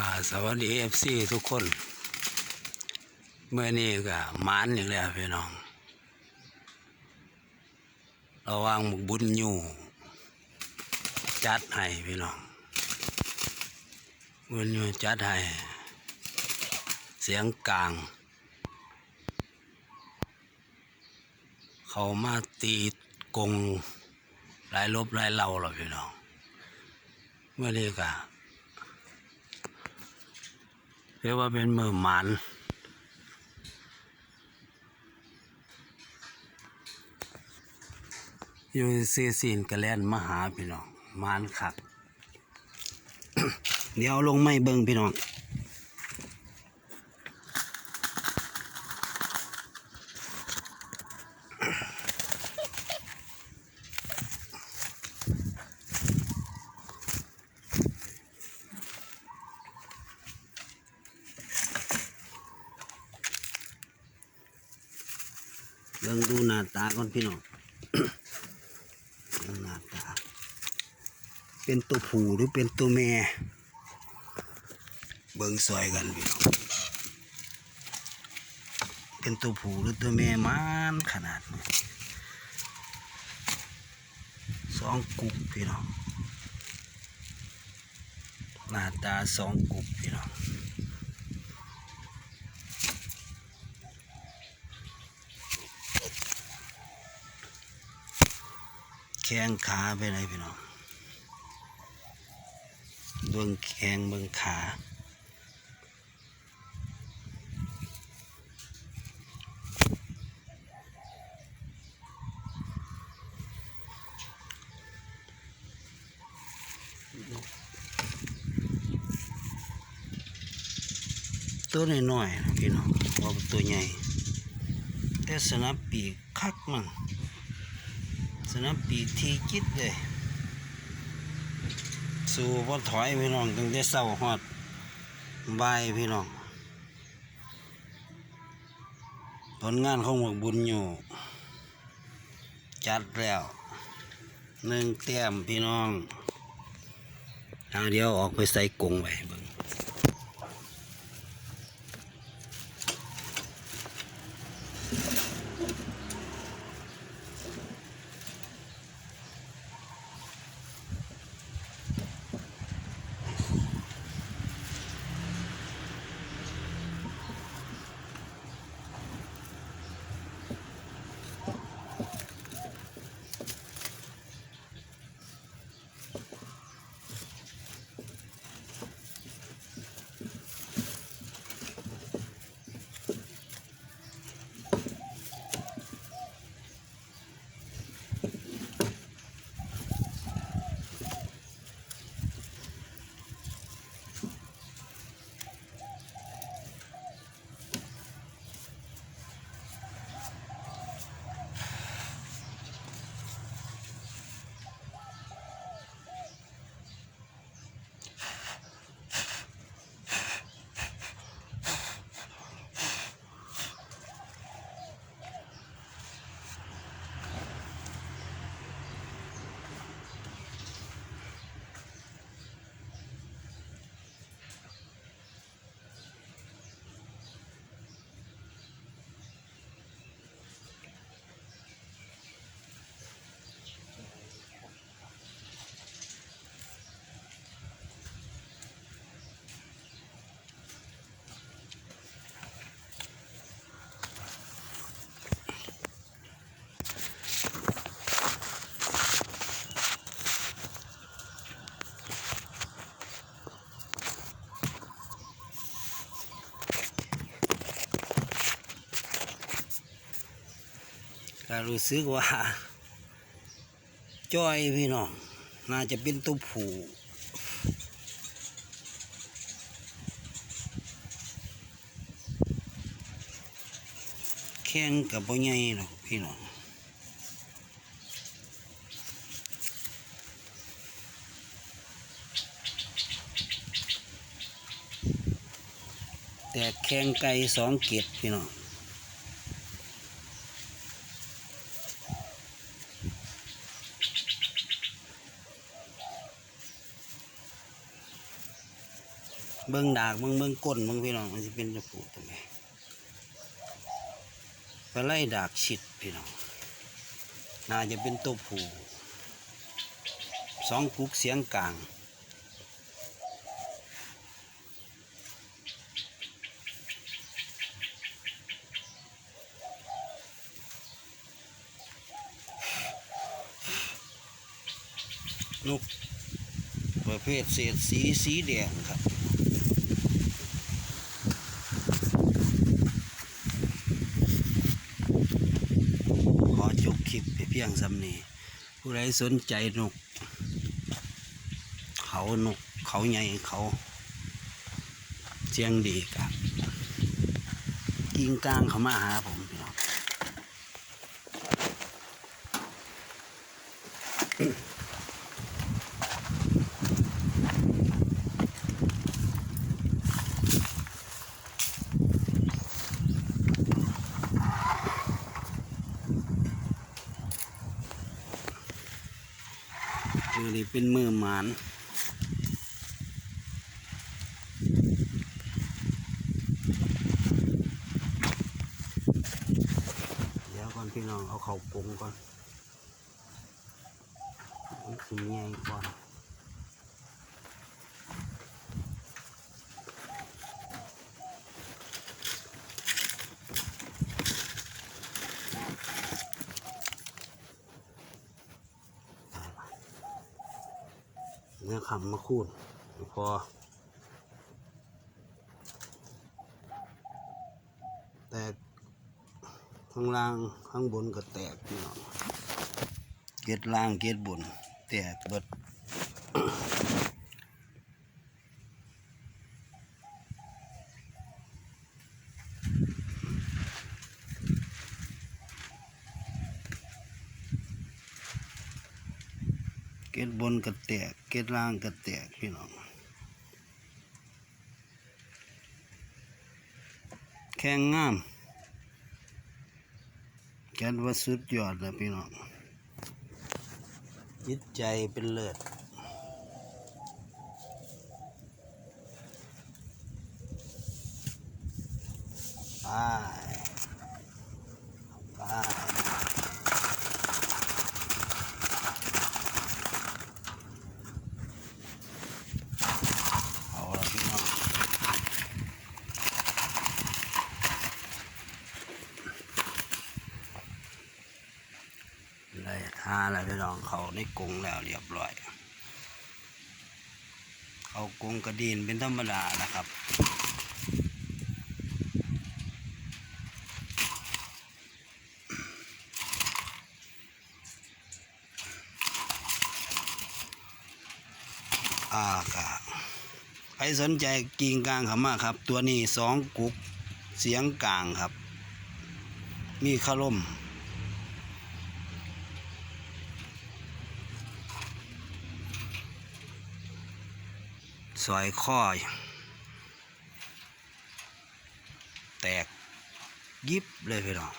ก็สวัสดีเอฟซีทุกคน เมื่อนี้ก็มานอีกแล้วพี่น้อง ระวังหมกบุญอยู่ จัดให้พี่น้อง บุญอยู่จัดให้ เสียงกลาง เขามาตีกงหลายลบหลายเล่าหรอพี่น้อง เมื่อนี้ก็ เรียกว่าเป็นมือหมันอยู่ซีซีนกระแลนมาหาพี่น้องมันขัดเดี๋ยวลงไม่เบิ่งพี่น้อง บิ่งดูหน้าตาก่อนพี่น้องหน้าตา เป็นตัวผู้หรือเป็นตัวแม่ เบิ่งซอยกันพี่น้องเป็นตัวผู้หรือตัวแม่มันขนาดนี้สองกุกพี่น้องหน้าตาสองกุกพี่น้อง ข้งขาไปไหนพี่น้องเบิ่งแข้งเบิ่งขาตัวน้อยๆพี่น้องว่าตัวใหญ่แต่สนับปีกคักมัน สนับปีทีจิตเลย สู้พ่ถอยพี่น้องตั้งแต่เศร้าฮอดบายพี่น้องผลงานของหมวกบุญอยู่ จัดแล้วหนึ่งแต้มพี่น้องทางเดียวออกไปใส่กงไว้เบิ่ง ก็รู้สึกว่าจ้อยพี่น้อง น่าจะเป็นตัวผูแข้งกับบ่ใหญ่หรอกพี่น้องแต่แข้งไก่สองเกตพี่น้อง เบิ่งดากเบิ่งเบิ่งก้นเบิ่งพี่น้องมันจะเป็นจะปูดตรงไหนปไหลดากฉิดพี่น้องน่าจะเป็นตัวผู้สองกุกเสียงกลางนกประเภทเศษสีสีแดงครับ ขอจบคลิปไป เพียงสำนีผู้ใดสนใจนก เขานกเขาใหญ่เขาเสียงดีกับกิ่งกลางเขามาหาผมพี่น้อง มือนี้เป็นมือหมานเดี๋ยวก่อนพี่น้องเอาเขาปรุงก่อนมันสีใหญ่ก่อน ขำมาคูดพอ แตกข้างล่างข้างบนก็แตกพี่น้องเกล็ดล่างเกล็ดบน แตกเบิด กล็ดบนก็แตก เกล็ดล่างก็แตกพี่น้อง แข็งงามแกนว่าสุดยอดแล้วพี่น้อง จิตใจเป็นเลิศไปไปเอาละพี่น้อง ได้าแล้วพี่น้องเขาในกรงแล้วเรียบร้อยเขากรงกระดินเป็นธรรมดานะครับอ่ากะใครสนใจกิ่งกลางเขามาครับ ตัวนี้สองกุกเสียงกลางครับ มีคาร่ม ซอยข้อ แตกยิบเลยพี่น้อง